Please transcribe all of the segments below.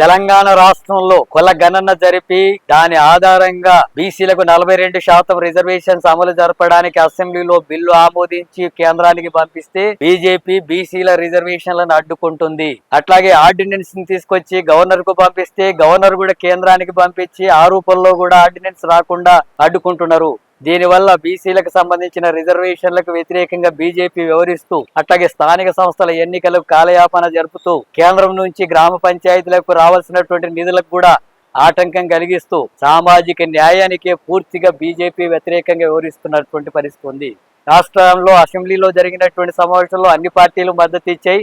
తెలంగాణ రాష్ట్రంలో కుల గణన జరిపి దాని ఆధారంగా బీసీలకు నలభై రెండు శాతం రిజర్వేషన్స్ అమలు జరపడానికి అసెంబ్లీలో బిల్లు ఆమోదించి కేంద్రానికి పంపిస్తే బీజేపీ బీసీల రిజర్వేషన్లను అడ్డుకుంటుంది. అట్లాగే ఆర్డినెన్స్ని తీసుకొచ్చి గవర్నర్కు పంపిస్తే గవర్నర్ కూడా కేంద్రానికి పంపించి ఆ రూపంలో కూడా ఆర్డినెన్స్ రాకుండా అడ్డుకుంటున్నారు. దీనివల్ల బీసీలకు సంబంధించిన రిజర్వేషన్లకు వ్యతిరేకంగా బీజేపీ వ్యవహరిస్తూ అట్లాగే స్థానిక సంస్థల ఎన్నికలకు కాలయాపన జరుపుతూ కేంద్రం నుంచి గ్రామ పంచాయతీలకు రావాల్సినటువంటి నిధులకు కూడా ఆటంకం కలిగిస్తూ సామాజిక న్యాయానికే పూర్తిగా బీజేపీ వ్యతిరేకంగా వ్యవహరిస్తున్నటువంటి పరిస్థితి ఉంది. రాష్ట్రంలో అసెంబ్లీలో జరిగినటువంటి సమావేశంలో అన్ని పార్టీలు మద్దతు ఇచ్చాయి.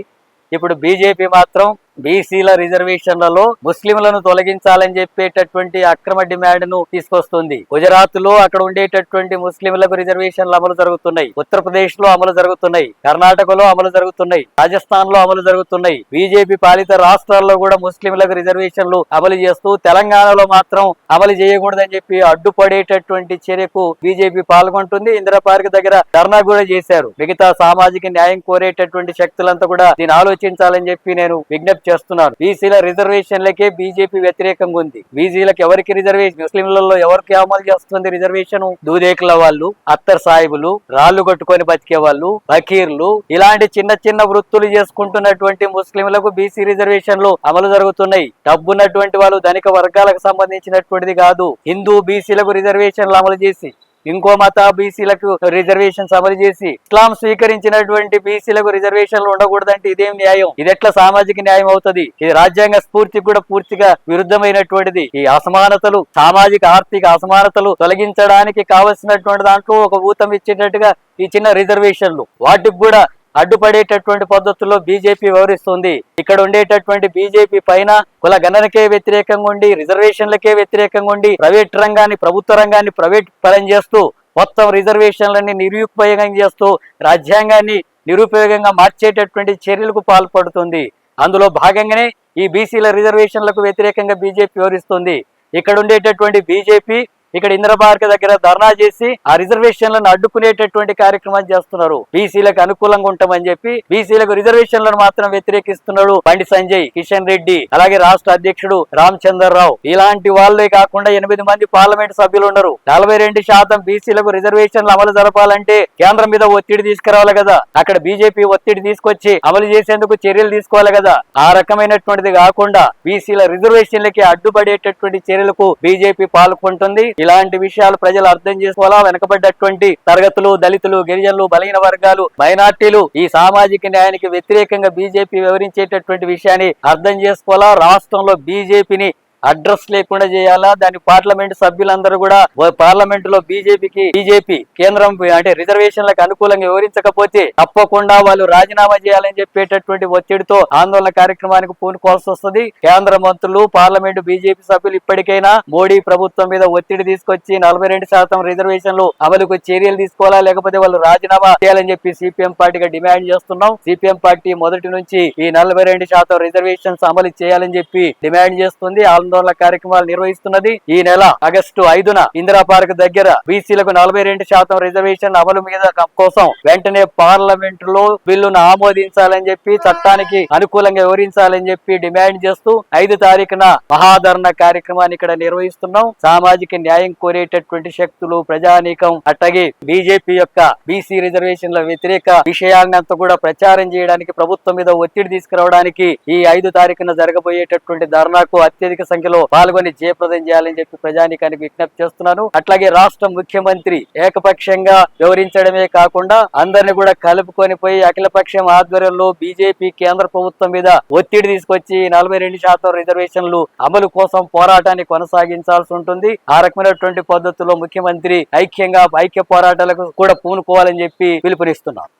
ఇప్పుడు బీజేపీ మాత్రం బీసీల రిజర్వేషన్లలో ముస్లింలను తొలగించాలని చెప్పేటటువంటి అక్రమ డిమాండ్ను తీసుకొస్తుంది. గుజరాత్లో అక్కడ ఉండేటటువంటి ముస్లింలకు రిజర్వేషన్లు అమలు జరుగుతున్నాయి. ఉత్తరప్రదేశ్లో అమలు జరుగుతున్నాయి. కర్ణాటకలో అమలు జరుగుతున్నాయి. రాజస్థాన్లో అమలు జరుగుతున్నాయి. బీజేపీ పాలిత రాష్ట్రాల్లో కూడా ముస్లింలకు రిజర్వేషన్లు అమలు చేస్తూ తెలంగాణలో మాత్రం అమలు చేయకూడదని చెప్పి అడ్డుపడేటటువంటి చర్యకు బీజేపీ పాల్గొంటుంది. ఇందిరా పార్క్ దగ్గర ధర్నా కూడా చేశారు. మిగతా సామాజిక న్యాయం కోరేటటువంటి శక్తులంతా కూడా దీన్ని ఆలోచించాలని చెప్పి నేను విజ్ఞప్తి చేస్తున్నారు. బీసీల రిజర్వేషన్లకే బీజేపీ వ్యతిరేకంగా ఉంది. బీసీలకు ఎవరికి రిజర్వేషన్? ముస్లింలలో ఎవరికి అమలు చేస్తుంది రిజర్వేషన్? దూదేకుల వాళ్ళు అత్తర్ సాహిబులు రాళ్ళు కొట్టుకొని బతికే వాళ్ళు బకీర్లు ఇలాంటి చిన్న చిన్న వృత్తులు చేసుకుంటున్నటువంటి ముస్లింలకు బీసీ రిజర్వేషన్లు అమలు జరుగుతున్నాయి. డబ్బున్నటువంటి వాళ్ళు ధనిక వర్గాలకు సంబంధించినటువంటిది కాదు. హిందూ బీసీలకు రిజర్వేషన్లు అమలు చేసి ఇంకో మత బీసీలకు రిజర్వేషన్స్ అమలు చేసి ఇస్లాం స్వీకరించినటువంటి బీసీలకు రిజర్వేషన్లు ఉండకూడదంటే ఇదేం న్యాయం? ఇది ఎట్లా సామాజిక న్యాయం అవుతుంది? ఇది రాజ్యాంగ స్ఫూర్తికి కూడా పూర్తిగా విరుద్ధమైనటువంటిది. ఈ అసమానతలు సామాజిక ఆర్థిక అసమానతలు తొలగించడానికి కావలసినటువంటి దాంట్లో ఒక ఊతం ఇచ్చేటట్టుగా ఈ చిన్న రిజర్వేషన్లు. వాటికి కూడా అడ్డుపడేటటువంటి పద్ధతుల్లో బీజేపీ వ్యవహరిస్తుంది. ఇక్కడ ఉండేటటువంటి బీజేపీ పైన కుల గణనకే వ్యతిరేకంగా ఉండి రిజర్వేషన్లకే వ్యతిరేకంగా ఉండి ప్రైవేట్ రంగాన్ని ప్రభుత్వ రంగాన్ని ప్రైవేట్ పరం చేస్తూ మొత్తం రిజర్వేషన్లని నిరుపయోగం చేస్తూ రాజ్యాంగాన్ని నిరుపయోగంగా మార్చేటటువంటి చర్యలకు పాల్పడుతుంది. అందులో భాగంగానే ఈ బీసీల రిజర్వేషన్లకు వ్యతిరేకంగా బీజేపీ వ్యవహరిస్తుంది. ఇక్కడ ఉండేటటువంటి బీజేపీ ఇక్కడ ఇంద్రపార్క్ దగ్గర ధర్నా చేసి ఆ రిజర్వేషన్లను అడ్డుకునేటటువంటి కార్యక్రమాలు చేస్తున్నారు. బీసీలకు అనుకూలంగా ఉంటామని చెప్పి బీసీలకు రిజర్వేషన్లను మాత్రం వ్యతిరేకిస్తున్నాడు బండి సంజయ్ కిషన్ రెడ్డి అలాగే రాష్ట్ర అధ్యక్షుడు రామచంద్రరావు. ఇలాంటి వాళ్ళే కాకుండా ఎనిమిది మంది పార్లమెంట్ సభ్యులు ఉన్నారు. నలభై రెండు శాతం బీసీలకు రిజర్వేషన్లు అమలు జరపాలంటే కేంద్రం మీద ఒత్తిడి తీసుకురావాలి కదా. అక్కడ బీజేపీ ఒత్తిడి తీసుకొచ్చి అమలు చేసేందుకు చర్యలు తీసుకోవాలి కదా. ఆ రకమైనటువంటిది కాకుండా బీసీల రిజర్వేషన్లకి అడ్డుపడేటటువంటి చర్యలకు బీజేపీ పాల్గొంటుంది. ఇలాంటి విషయాలు ప్రజలు అర్థం చేసుకోవాలా? వెనకబడ్డటువంటి తరగతులు దళితులు గిరిజనులు బలహీన వర్గాలు మైనార్టీలు ఈ సామాజిక న్యాయానికి వ్యతిరేకంగా బీజేపీ వివరించేటటువంటి విషయాన్ని అర్థం చేసుకోవాలా? రాష్ట్రంలో బీజేపీని అడ్రస్ లేకుండా చేయాలా? దాని పార్లమెంట్ సభ్యులందరూ కూడా పార్లమెంట్లో బీజేపీకి బీజేపీ కేంద్రం అంటే రిజర్వేషన్లకు అనుకూలంగా వివరించకపోతే తప్పకుండా వాళ్ళు రాజీనామా చేయాలని చెప్పేటటువంటి ఒత్తిడితో ఆందోళన కార్యక్రమానికి పూనుకోవాల్సి వస్తుంది. కేంద్ర మంత్రులు పార్లమెంట్ బీజేపీ సభ్యులు ఇప్పటికైనా మోడీ ప్రభుత్వం మీద ఒత్తిడి తీసుకొచ్చి నలభై రెండు శాతం రిజర్వేషన్లు అమలుకు చర్యలు తీసుకోవాలా? లేకపోతే వాళ్ళు రాజీనామా చేయాలని చెప్పి సిపిఎం పార్టీగా డిమాండ్ చేస్తున్నాం. సిపిఎం పార్టీ మొదటి నుంచి ఈ నలభై రెండు శాతం రిజర్వేషన్స్ అమలు చేయాలని చెప్పి డిమాండ్ చేస్తుంది. ఆందోళన కార్యక్రమాలు నిర్వహిస్తున్నది ఈ నెల ఆగస్టు ఐదున ఇందిరా పార్క్ దగ్గర బీసీలకు నలభై రెండు శాతం రిజర్వేషన్ అమలు మీద కోసం వెంటనే పార్లమెంట్లో బిల్లును ఆమోదించాలని చెప్పి చట్టానికి అనుకూలంగా వివరించాలని చెప్పి డిమాండ్ చేస్తూ ఐదు తారీఖున మహాధరణ కార్యక్రమాన్ని ఇక్కడ నిర్వహిస్తున్నాం. సామాజిక న్యాయం కోరేటటువంటి శక్తులు ప్రజానీకం అట్టగే బీజేపీ యొక్క బీసీ రిజర్వేషన్ల వ్యతిరేక విషయాలను కూడా ప్రచారం చేయడానికి ప్రభుత్వం మీద ఒత్తిడి తీసుకురావడానికి ఈ ఐదు తారీఖున జరగబోయేటటువంటి ధర్నాకు అత్యధిక సంఖ్యలో పాల్గొని జయప్రదం చేయాలని చెప్పి ప్రజానికానికి విజ్ఞప్తి చేస్తున్నాను. అట్లాగే రాష్ట్ర ముఖ్యమంత్రి ఏకపక్షంగా వివరించడమే కాకుండా అందరిని కూడా కలుపుకొని పోయి అఖిలపక్షం ఆధ్వర్యంలో బీజేపీ కేంద్ర ప్రభుత్వం మీద ఒత్తిడి తీసుకొచ్చి నలభై రెండు శాతం రిజర్వేషన్లు అమలు కోసం పోరాటాన్ని కొనసాగించాల్సి ఉంటుంది. ఆ రకమైనటువంటి పద్ధతిలో ముఖ్యమంత్రి ఐక్యంగా ఐక్య పోరాటాలకు కూడా పూనుకోవాలని చెప్పి పిలుపునిస్తున్నారు